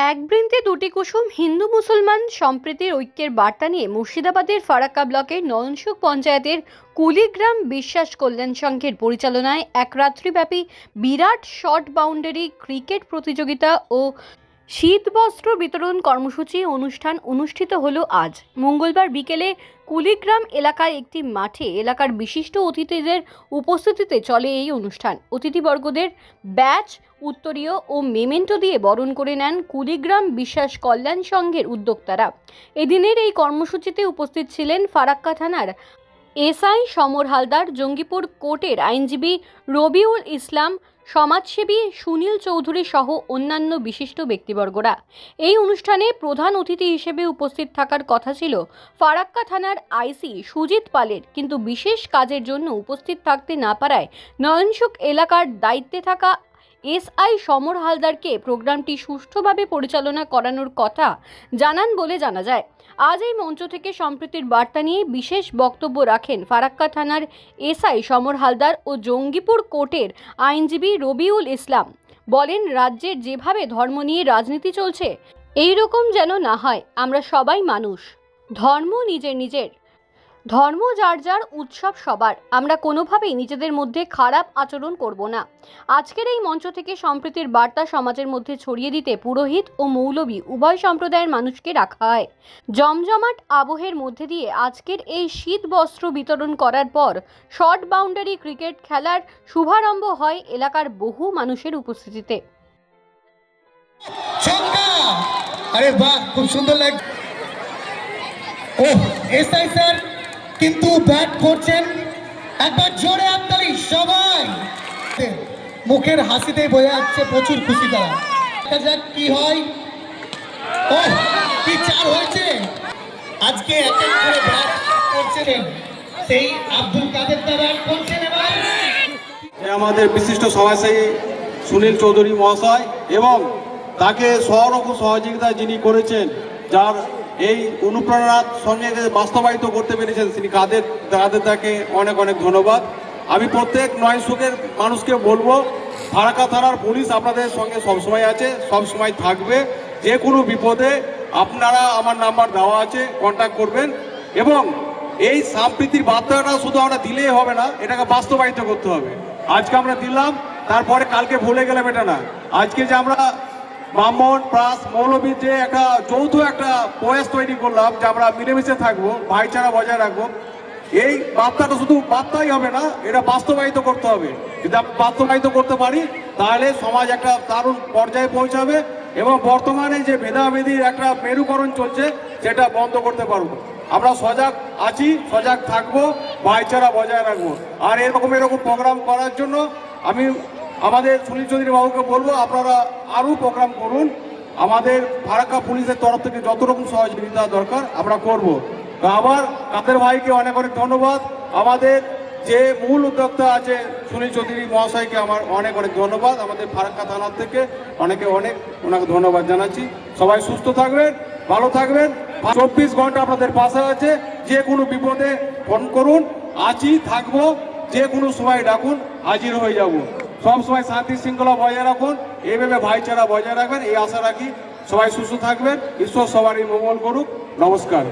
এক বৃন্তে দুটি কুসুম হিন্দু মুসলমান সম্প্রীতির ঐক্যের বার্তা নিয়ে মুর্শিদাবাদের ফারাক্কা ব্লকের নয়নসুখ পঞ্চায়েতের কুলিগ্রাম বিশ্বাস কল্যাণ সংঘের পরিচালনায় এক রাত্রিব্যাপী বিরাট শর্ট বাউন্ডারি ক্রিকেট প্রতিযোগিতা ও শীতবস্ত্র বিতরণ কর্মসূচি অনুষ্ঠান অনুষ্ঠিত হলো আজ। মঙ্গলবার বিকেলে কুলিগ্রাম এলাকায় একটি মাঠে এলাকার বিশিষ্ট অতিথিদের উপস্থিতিতে চলে এই অনুষ্ঠান। অতিথিবর্গদের ব্যাচ, উত্তরীয় ও মেমেন্টো দিয়ে বরণ করে নেন কুলিগ্রাম বিশ্বাস কল্যাণ সংঘের উদ্যোক্তারা। এদিনের এই কর্মসূচিতে উপস্থিত ছিলেন ফারাক্কা থানার এসআই সমর হালদার, জঙ্গিপুর কোর্টের আইনজীবী রবিউল ইসলাম সমাজসেবী সুনীল চৌধুরী সহ অন্যান্য বিশিষ্ট ব্যক্তিবর্গরা। এই অনুষ্ঠানে প্রধান অতিথি হিসেবে উপস্থিত থাকার কথা ছিল ফারাক্কা থানার আইসি সুজিত পালের। কিন্তু বিশেষ কাজের জন্য উপস্থিত থাকতে না পারায় নয়নসুখ এলাকার দায়িত্বে থাকা এসআই সমর হালদারকে প্রোগ্রামটি সুষ্ঠুভাবে পরিচালনা করানোর কথা জানান বলে জানা যায়। আজ এই মঞ্চ থেকে সম্প্রীতির বার্তা নিয়ে বিশেষ বক্তব্য রাখেন ফারাক্কা থানার এসআই সমর হালদার ও জঙ্গিপুর কোর্টের আইনজীবী রবিউল ইসলাম। বলেন, রাজ্যের যেভাবে ধর্ম নিয়ে রাজনীতি চলছে এই রকম যেন না হয়, আমরা সবাই মানুষ। ধর্ম নিজের নিজের। ধর্ম যার যার উৎসব সবার। আমরা কোনোভাবেই নিজেদের মধ্যে খারাপ আচরণ করব না। আজকের এই মঞ্চ থেকে সম্প্রীতির বার্তা সমাজের মধ্যে ছড়িয়ে দিতে পুরোহিত ও মৌলবী উভয় সম্প্রদায়ের মানুষকে রাখা হয়। জমজমাট আবহের মধ্যে দিয়ে আজকের এই শীত বস্ত্র বিতরণ করার পর শর্ট বাউন্ডারি ক্রিকেট খেলার শুভারম্ভ হয় এলাকার বহু মানুষের উপস্থিতিতে। খুব সুন্দর স্যার। কিন্তু ব্যাট করছেন একবার জোরে হাততালি, সবাই। মুখের হাসিতেই বোঝা যাচ্ছে প্রচুর খুশি তারা। দেখা যাক কি হয়। ও কি চার হয়েছে। আজকে এক এক করে ব্যাট করছেন সেই আব্দুল কাদের দা ব্যাট করছেন আমাদের বিশিষ্ট সমাজসেবী সুনীল চৌধুরী মহাশয় এবং তাকে সরকম সহযোগিতা যিনি করেছেন, যার এই অনুপ্রেরণার সঙ্গে বাস্তবায়িত করতে পেরেছেন তিনি কাদের তাদের তাকে অনেক অনেক ধন্যবাদ। আমি প্রত্যেক নয় সুখের মানুষকে বলব, ফারাক্কা থানার পুলিশ আপনাদের সঙ্গে সবসময় আছে, সবসময় থাকবে। যে কোনো বিপদে আপনারা আমার নাম্বার দেওয়া আছে কন্ট্যাক্ট করবেন। এবং এই সাম্প্রীতির বার্তাটা শুধু আমরা দিলেই হবে না, এটাকে বাস্তবায়িত করতে হবে। আজকে আমরা দিলাম, তারপরে কালকে ভুলে গেলাম এটা না। আজকে যে আমরা ব্রাহ্মণ প্রাস মৌলবীর যে একটা যৌথ একটা প্রয়াস তৈরি করলাম, যে আমরা মিলেমিশে থাকব, ভাইচারা বজায় রাখব, এই বার্তাটা শুধু বার্তাই হবে না, এটা বাস্তবায়িত করতে হবে। যদি আমরা বাস্তবায়িত করতে পারি, তাহলে সমাজ একটা দারুণ পর্যায়ে পৌঁছাবে এবং বর্তমানে যে ভেদাভেদির একটা মেরুকরণ চলছে, সেটা বন্ধ করতে পারব। আমরা সজাগ আছি, সজাগ থাকব, ভাইচারা বজায় রাখব। আর এরকম এরকম প্রোগ্রাম করার জন্য আমি আমাদের সুনীল চৌধুরী বাবুকে বলব, আপনারা আরও প্রোগ্রাম করুন। আমাদের ফারাক্কা পুলিশের তরফ থেকে যত রকম সহযোগিতা দরকার, আমরা করব। আবার কাদের ভাইকে অনেক অনেক ধন্যবাদ। আমাদের যে মূল উদ্যোক্তা আছে সুনীল চৌধুরী মহাশয়কে আমার অনেক অনেক ধন্যবাদ। আমাদের ফারাক্কা থানার থেকে অনেকে অনেক ওনাকে ধন্যবাদ জানাচ্ছি। সবাই সুস্থ থাকবেন, ভালো থাকবেন। চব্বিশ ঘণ্টা আপনাদের পাশে আছে। যে কোনো বিপদে ফোন করুন। আজই থাকব। যে কোনো সময় ডাকুন। হাজির হয়ে যাব। সব সময় শান্তি শৃঙ্খলা বজায় রাখুন। এইভাবে ভাইচারা বজায় রাখবেন, এই আশা রাখি। সবাই সুস্থ থাকবেন, ঈশ্বর সবারই মঙ্গল করুক। নমস্কার।